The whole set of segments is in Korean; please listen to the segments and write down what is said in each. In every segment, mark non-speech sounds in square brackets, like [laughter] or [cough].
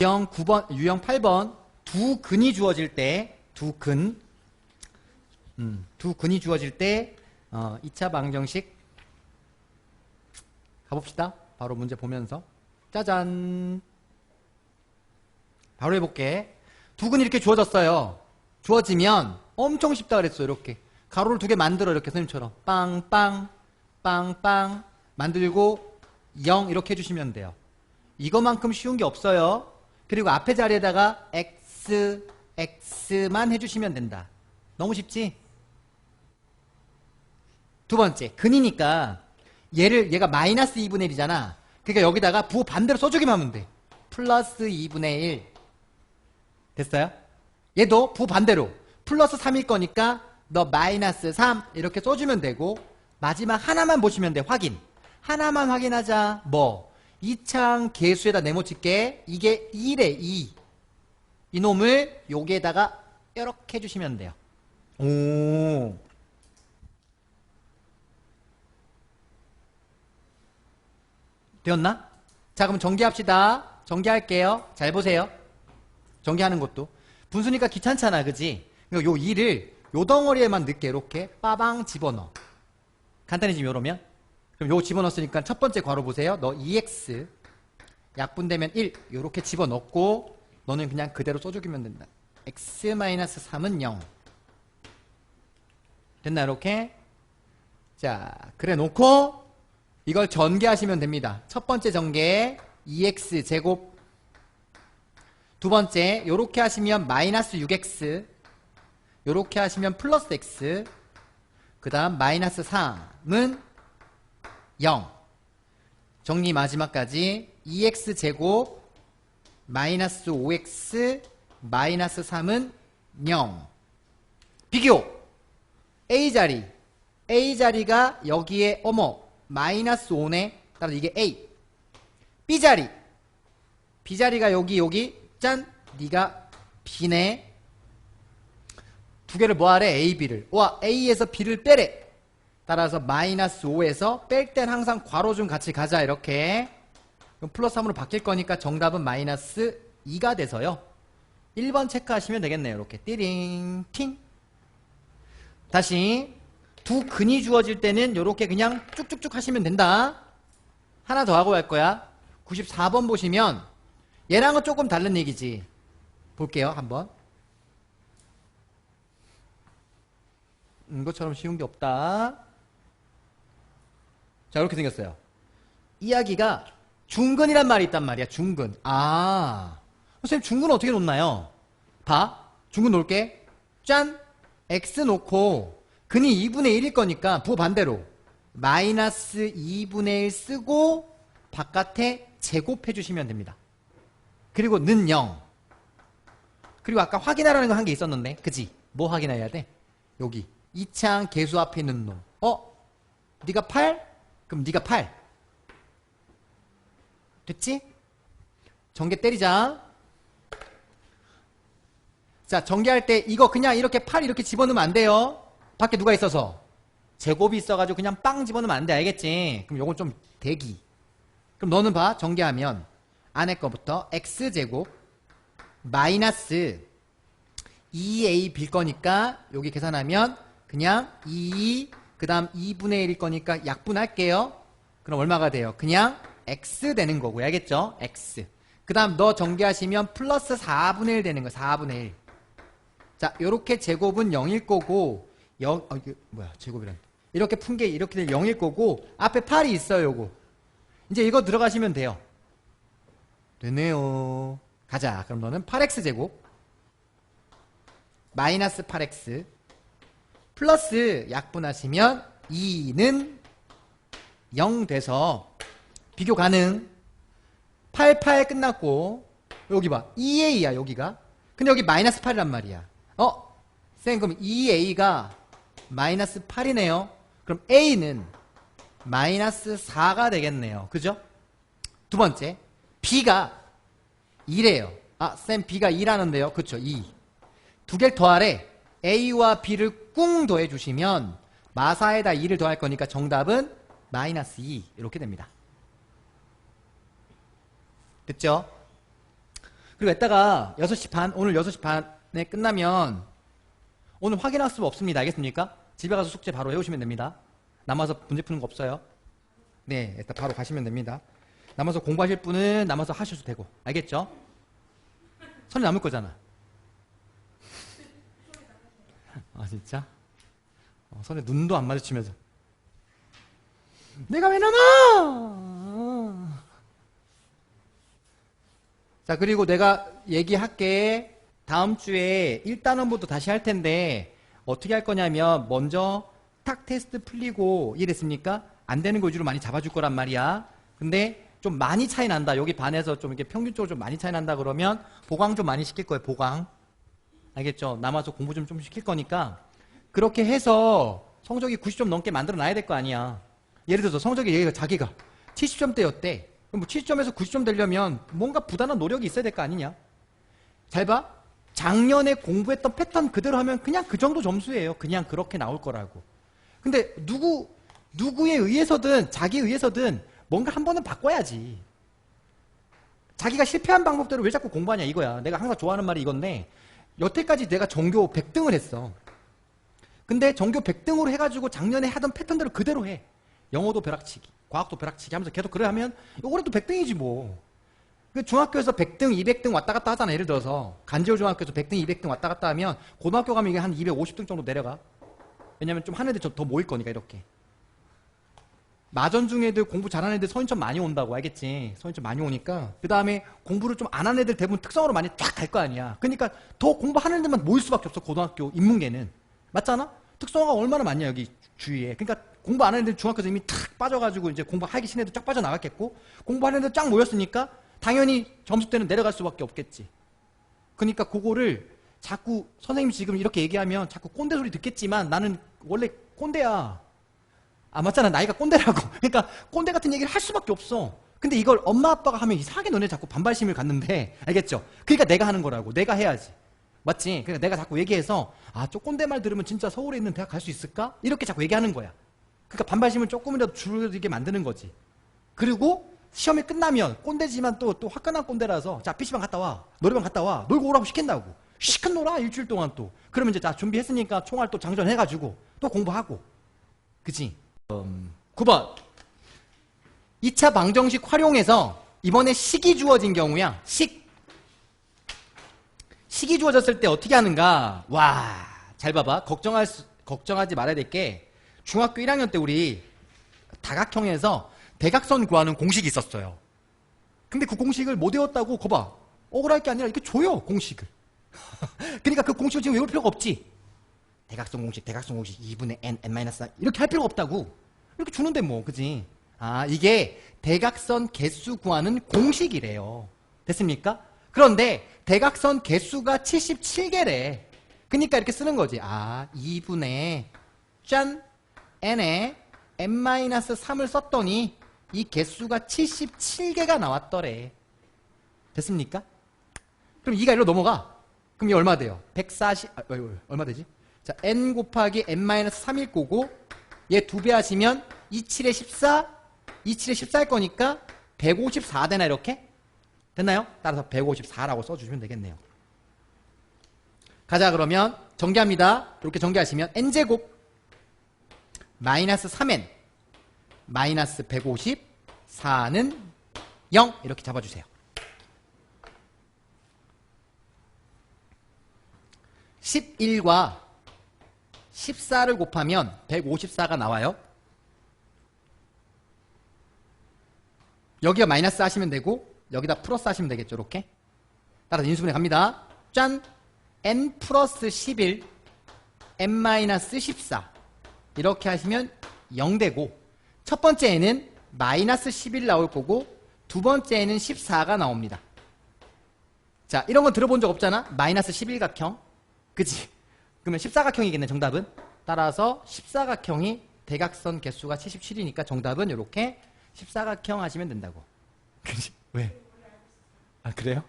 유형 9번, 유형 8번 두 근이 주어질 때, 두 근, 음, 두 근이 주어질 때, 어, 2차 방정식 가봅시다. 바로 문제 보면서. 짜잔. 바로 해볼게. 두 근이 이렇게 주어졌어요. 주어지면 엄청 쉽다 그랬어, 이렇게. 가로를 두 개 만들어, 이렇게 선생님처럼. 빵빵, 빵빵, 만들고 0 이렇게 해주시면 돼요. 이거만큼 쉬운 게 없어요. 그리고 앞에 자리에다가 x, x만 해주시면 된다. 너무 쉽지? 두 번째, 근이니까 얘를 얘가 마이너스 2분의 1이잖아. 그러니까 여기다가 부호 반대로 써주기만 하면 돼. 플러스 2분의 1. 됐어요? 얘도 부호 반대로 플러스 3일 거니까 너 마이너스 3 이렇게 써주면 되고 마지막 하나만 보시면 돼. 확인. 하나만 확인하자. 뭐? 이창 개수에다 네모칠게. 이게 1에 2. 이놈을 여기에다가 이렇게 해주시면 돼요. 오. 되었나? 자, 그럼 전개합시다. 전개할게요. 잘 보세요. 전개하는 것도. 분수니까 귀찮잖아, 그지? 그러니까 요 2를 요 덩어리에만 넣게, 이렇게 빠방 집어넣어. 간단해지면 요러면. 그럼 요 집어넣었으니까 첫 번째 괄호 보세요. 너 2x 약분되면 1 요렇게 집어넣고 너는 그냥 그대로 써주기면 된다. x-3은 0 됐나 이렇게? 자 그래 놓고 이걸 전개하시면 됩니다. 첫 번째 전개 2x 제곱 두 번째 요렇게 하시면 마이너스 6x 요렇게 하시면 플러스 x 그 다음 마이너스 3은 0 정리 마지막까지 2x 제곱 마이너스 5x 마이너스 3은 0 비교. A 자리. A 자리가 여기에 어머 마이너스 5네. 따라서 이게 A. B 자리. B 자리가 여기 여기. 짠. 네가 B네. 두 개를 뭐하래? A, B를. 와 A에서 B를 빼래 따라서 마이너스 5에서 뺄 땐 항상 괄호 좀 같이 가자 이렇게. 플러스 3으로 바뀔 거니까 정답은 마이너스 2가 돼서요. 1번 체크하시면 되겠네요 이렇게. 띠링 팅. 다시 두 근이 주어질 때는 이렇게 그냥 쭉쭉쭉 하시면 된다. 하나 더 하고 갈 거야. 94번 보시면 얘랑은 조금 다른 얘기지. 볼게요 한번. 이것처럼 쉬운 게 없다 자, 이렇게 생겼어요. 이야기가 중근이란 말이 있단 말이야, 중근. 아. 선생님, 중근 어떻게 놓나요? 봐. 중근 놓을게. 짠! x 놓고, 근이 2분의 1일 거니까, 부호 반대로. 마이너스 2분의 1 쓰고, 바깥에 제곱해 주시면 됩니다. 그리고 는 0. 그리고 아까 확인하라는 거 한 게 있었는데, 그지? 뭐 확인해야 돼? 여기. 이창 개수 앞에 있는 놈. 어? 네가 8? 그럼 네가 8. 됐지? 전개 때리자. 자, 전개할 때 이거 그냥 이렇게 8 이렇게 집어넣으면 안 돼요. 밖에 누가 있어서. 제곱이 있어가지고 그냥 빵 집어넣으면 안 돼. 알겠지? 그럼 요건 좀 대기. 그럼 너는 봐. 전개하면 안에 거부터 x제곱 마이너스 2a 빌 거니까 여기 계산하면 그냥 2 그 다음 2분의 1일 거니까 약분할게요. 그럼 얼마가 돼요? 그냥 x 되는 거고요. 알겠죠? x. 그 다음 너 전개하시면 플러스 4분의 1 되는 거 4분의 1. 자, 요렇게 제곱은 0일 거고 0, 어, 이게 뭐야, 제곱이란. 이렇게 푼 게 이렇게 될 0일 거고 앞에 8이 있어요, 요거. 이제 이거 들어가시면 돼요. 되네요. 가자. 그럼 너는 8x 제곱 마이너스 8x 플러스 약분하시면 2는 0 돼서 비교 가능. 88 끝났고 여기 봐. 2a야 여기가. 근데 여기 마이너스 8이란 말이야. 어? 쌤 그럼 2a가 마이너스 8이네요. 그럼 a는 마이너스 4가 되겠네요. 그죠? 두 번째 b가 2래요. 아쌤 b가 2라는데요. 그쵸 2두 개를 더하래 a와 b를 꿍 더해 주시면 마사에다 2를 더할 거니까 정답은 마이너스 2 이렇게 됩니다. 됐죠? 그리고 이따가 6시 반, 오늘 6시 반에 끝나면 오늘 확인할 수 없습니다. 알겠습니까? 집에 가서 숙제 바로 해오시면 됩니다. 남아서 문제 푸는 거 없어요. 네, 일단 바로 가시면 됩니다. 남아서 공부하실 분은 남아서 하셔도 되고. 알겠죠? 선이 남을 거잖아. 아, 진짜? 어, 선에 눈도 안 마주치면서. 내가 왜 남아! 자, 그리고 내가 얘기할게. 다음 주에 1단원부터 다시 할 텐데, 어떻게 할 거냐면, 먼저 탁 테스트 풀리고, 이해됐습니까? 안 되는 거 위주로 많이 잡아줄 거란 말이야. 근데 좀 많이 차이 난다. 여기 반에서 좀 이렇게 평균적으로 좀 많이 차이 난다 그러면, 보강 좀 많이 시킬 거예요, 보강. 알겠죠? 남아서 공부 좀 좀 시킬 거니까, 그렇게 해서 성적이 90점 넘게 만들어 놔야 될 거 아니야. 예를 들어서 성적이 얘가 자기가 70점대였대. 그럼 뭐 70점에서 90점 되려면 뭔가 부단한 노력이 있어야 될 거 아니냐? 잘 봐. 작년에 공부했던 패턴 그대로 하면 그냥 그 정도 점수예요. 그냥 그렇게 나올 거라고. 근데 누구 누구에 의해서든 자기에 의해서든 뭔가 한 번은 바꿔야지. 자기가 실패한 방법대로 왜 자꾸 공부하냐 이거야. 내가 항상 좋아하는 말이 이건데 여태까지 내가 전교 100등을 했어. 근데 전교 100등으로 해가지고 작년에 하던 패턴대로 그대로 해. 영어도 벼락치기, 과학도 벼락치기 하면서 계속 그래 하면 올해도 100등이지 뭐. 그 중학교에서 100등, 200등 왔다 갔다 하잖아. 예를 들어서 간지올 중학교에서 100등, 200등 왔다 갔다 하면 고등학교 가면 이게 한 250등 정도 내려가. 왜냐면 좀한 애들 더 모일 거니까 이렇게. 마전 중 애들 공부 잘하는 애들 선인점 많이 온다고 알겠지? 선인점 많이 오니까 그 다음에 공부를 좀 안 하는 애들 대부분 특성으로 많이 쫙 갈 거 아니야. 그러니까 더 공부하는 애들만 모일 수밖에 없어 고등학교 인문계는 맞잖아? 특성화가 얼마나 많냐 여기 주위에. 그러니까 공부 안 하는 애들 중학교에서 이미 탁 빠져가지고 이제 공부하기 싫은 애들 쫙 빠져나갔겠고 공부하는 애들 쫙 모였으니까 당연히 점수 때는 내려갈 수밖에 없겠지. 그러니까 그거를 자꾸 선생님 지금 이렇게 얘기하면 자꾸 꼰대 소리 듣겠지만 나는 원래 꼰대야. 아 맞잖아 나이가 꼰대라고. [laughs] 그러니까 꼰대 같은 얘기를 할 수밖에 없어. 근데 이걸 엄마 아빠가 하면 이상하게 너네 자꾸 반발심을 갖는데 알겠죠? 그러니까 내가 하는 거라고. 내가 해야지. 맞지? 그러니까 내가 자꾸 얘기해서 아, 저 꼰대 말 들으면 진짜 서울에 있는 대학 갈 수 있을까? 이렇게 자꾸 얘기하는 거야. 그러니까 반발심을 조금이라도 줄이게 만드는 거지. 그리고 시험이 끝나면 꼰대지만 또, 또 화끈한 꼰대라서 자, PC방 갔다 와. 노래방 갔다 와. 놀고 오라고 시킨다고. 시큰 놀아, 일주일 동안 또. 그러면 이제 자, 준비했으니까 총알 또 장전해가지고 또 공부하고. 그치? 음, 9번. 2차 방정식 활용해서 이번에 식이 주어진 경우야. 식. 식이 주어졌을 때 어떻게 하는가? 와, 잘 봐봐. 걱정할 수, 걱정하지 말아야 될 게 중학교 1학년 때 우리 다각형에서 대각선 구하는 공식이 있었어요. 근데 그 공식을 못 외웠다고 거봐. 억울할 게 아니라 이렇게 줘요, 공식을. [laughs] 그러니까 그 공식을 지금 외울 필요가 없지. 대각선 공식, 대각선 공식 2분의 n, n-4 이렇게 할 필요가 없다고. 이렇게 주는데 뭐, 그지? 아, 이게 대각선 개수 구하는 공식이래요. 됐습니까? 그런데 대각선 개수가 77개래. 그러니까 이렇게 쓰는 거지. 아, 2분의 짠 n에 n-3을 썼더니 이 개수가 77개가 나왔더래. 됐습니까? 그럼 2가 일로 넘어가. 그럼 이 얼마 돼요? 140, 아, 어, 얼마 되지? 자, n 곱하기 n-3일 거고 얘 두 배 하시면 27에 14, 27에 14일 거니까 154 되나 이렇게? 됐나요? 따라서 154라고 써주시면 되겠네요. 가자 그러면 전개합니다. 이렇게 전개하시면 n제곱 마이너스 3n 마이너스 154는 0 이렇게 잡아주세요. 11과 14를 곱하면 154가 나와요. 여기가 마이너스 하시면 되고 여기다 플러스 하시면 되겠죠. 이렇게. 따라서 인수분해 갑니다. 짠! n 플러스 11 n 마이너스 14 이렇게 하시면 0 되고 첫 번째에는 마이너스 11 나올 거고 두 번째에는 14가 나옵니다. 자, 이런 건 들어본 적 없잖아? 마이너스 11 각형. 그치? 그러면 14각형이겠네, 정답은. 따라서 14각형이 대각선 개수가 77이니까 정답은 이렇게 14각형 하시면 된다고. 그치? [laughs] 왜? 아, 그래요?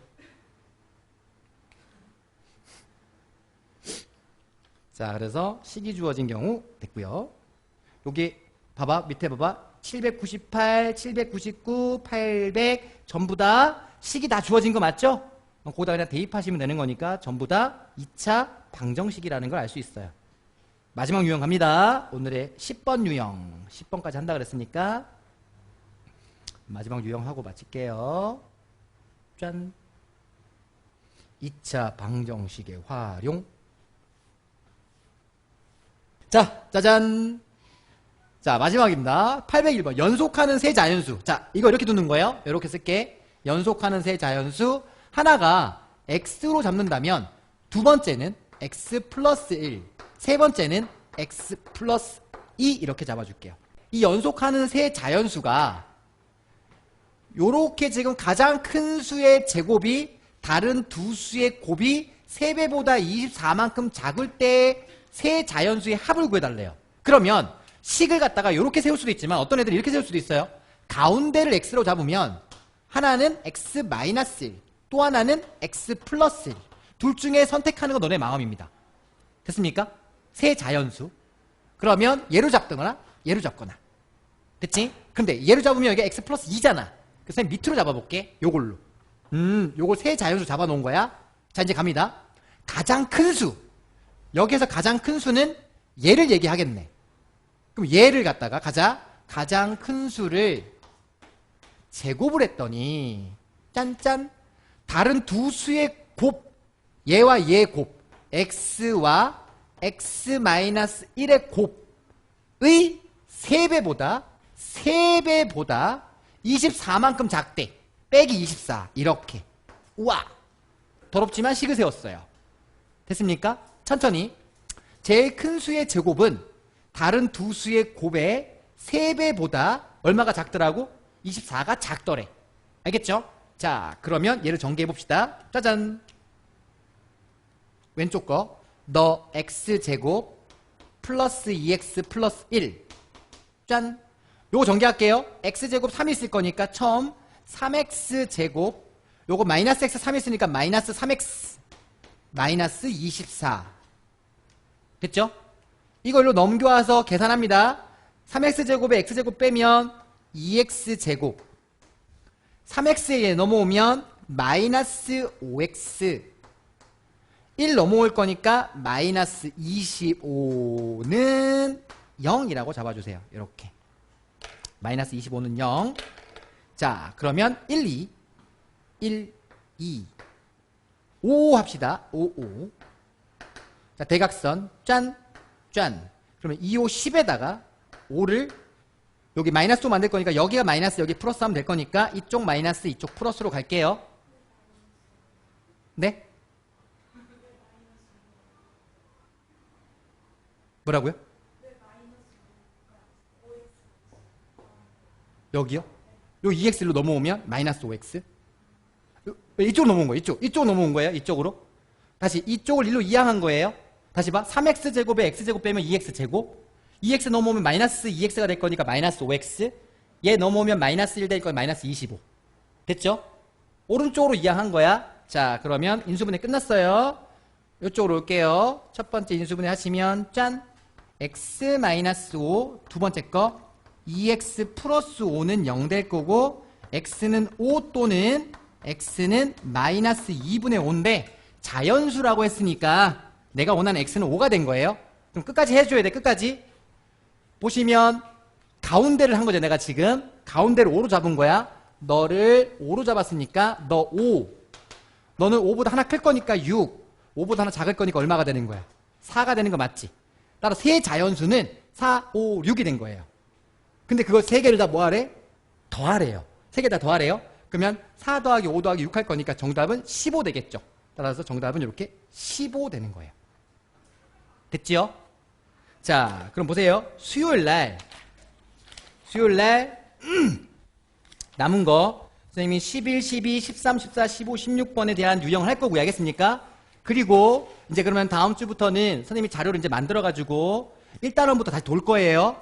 자, 그래서 식이 주어진 경우 됐고요. 여기 봐봐, 밑에 봐봐. 798, 799, 800 전부 다 식이 다 주어진 거 맞죠? 거기다 그냥 대입하시면 되는 거니까 전부 다 2차 방정식이라는 걸 알 수 있어요. 마지막 유형 갑니다. 오늘의 10번 유형. 10번까지 한다 그랬으니까 마지막 유형 하고 마칠게요. 짠. 2차 방정식의 활용. 자, 짜잔. 자, 마지막입니다. 801번. 연속하는 세 자연수. 자, 이거 이렇게 두는 거예요. 이렇게 쓸게. 연속하는 세 자연수. 하나가 x로 잡는다면 두 번째는 x 플러스 1. 세 번째는 x 플러스 2 이렇게 잡아줄게요. 이 연속하는 세 자연수가 요렇게 지금 가장 큰 수의 제곱이 다른 두 수의 곱이 3배보다 24만큼 작을 때 세 자연수의 합을 구해달래요. 그러면 식을 갖다가 요렇게 세울 수도 있지만 어떤 애들은 이렇게 세울 수도 있어요. 가운데를 x로 잡으면 하나는 x 마이너스 1, 또 하나는 x 플러스 1. 둘 중에 선택하는 건 너네 마음입니다. 됐습니까? 세 자연수. 그러면 얘로 잡거나 얘로 잡거나. 됐지? 근데 얘로 잡으면 여기 x 플러스 2잖아. 그래서 밑으로 잡아볼게. 요걸로. 음, 요걸 세 자연수 잡아놓은 거야. 자, 이제 갑니다. 가장 큰 수. 여기에서 가장 큰 수는 얘를 얘기하겠네. 그럼 얘를 갖다가 가자. 가장 큰 수를 제곱을 했더니 짠짠 다른 두 수의 곱 얘와 얘의 곱 x와 x-1의 곱의 3배보다 3배보다 24만큼 작대. 빼기 24 이렇게. 우와! 더럽지만 식을 세웠어요. 됐습니까? 천천히. 제일 큰 수의 제곱은 다른 두 수의 곱의 3배보다 얼마가 작더라고? 24가 작더래. 알겠죠? 자 그러면 얘를 전개해 봅시다. 짜잔 왼쪽 거 너 x제곱 플러스 2x 플러스 1 짠. 요거 전개할게요. x제곱 3이 있을 거니까 처음 3x제곱 요거 마이너스 x 3이 있으니까 마이너스 3x 마이너스 24 됐죠? 이걸로 넘겨와서 계산합니다. 3x제곱에 x제곱 빼면 2x제곱 3x에 넘어오면 마이너스 5x 1 넘어올 거니까 마이너스 25는 0이라고 잡아주세요. 이렇게 마이너스 25는 0. 자 그러면 1, 2 1, 2 5 합시다. 5, 5 자 대각선 짠, 짠 그러면 2, 5, 10에다가 5를 여기 마이너스 5 만들 거니까 여기가 마이너스 여기 플러스 하면 될 거니까 이쪽 마이너스 이쪽 플러스로 갈게요. 네? 뭐라고요? 여기요? 요 2x로 넘어오면 마이너스 5x 요- 이쪽으로 넘어온 거예요. 이쪽 이쪽으로 넘어온 거예요 이쪽으로. 다시 이쪽을 1로 이항한 거예요. 다시 봐. 3x제곱에 x제곱 빼면 2x제곱. 2x 넘어오면 마이너스 2x가 될 거니까 마이너스 5x 얘 넘어오면 마이너스 1 될 거니까 마이너스 25 됐죠? 오른쪽으로 이항한 거야. 자 그러면 인수분해 끝났어요. 이쪽으로 올게요. 첫 번째 인수분해 하시면 짠 x-5 두 번째 거 2x 플러스 5는 0 될 거고 x는 5 또는 x는 마이너스 2분의 5인데 자연수라고 했으니까 내가 원하는 x는 5가 된 거예요. 그럼 끝까지 해줘야 돼 끝까지. 보시면 가운데를 한 거죠 내가 지금. 가운데를 5로 잡은 거야. 너를 5로 잡았으니까 너 5 너는 5보다 하나 클 거니까 6 5보다 하나 작을 거니까 얼마가 되는 거야? 4가 되는 거 맞지 따라 세 자연수는 4, 5, 6이 된 거예요 근데 그걸 세 개를 다 뭐하래? 더하래요. 세 개 다 더하래요. 그러면 4 더하기 5 더하기 6 할 거니까 정답은 15 되겠죠. 따라서 정답은 이렇게 15 되는 거예요. 됐지요? 자, 그럼 보세요. 수요일 날, 수요일 날, 음, 남은 거, 선생님이 11, 12, 13, 14, 15, 16번에 대한 유형을 할 거고요. 알겠습니까? 그리고 이제 그러면 다음 주부터는 선생님이 자료를 이제 만들어가지고 1단원부터 다시 돌 거예요.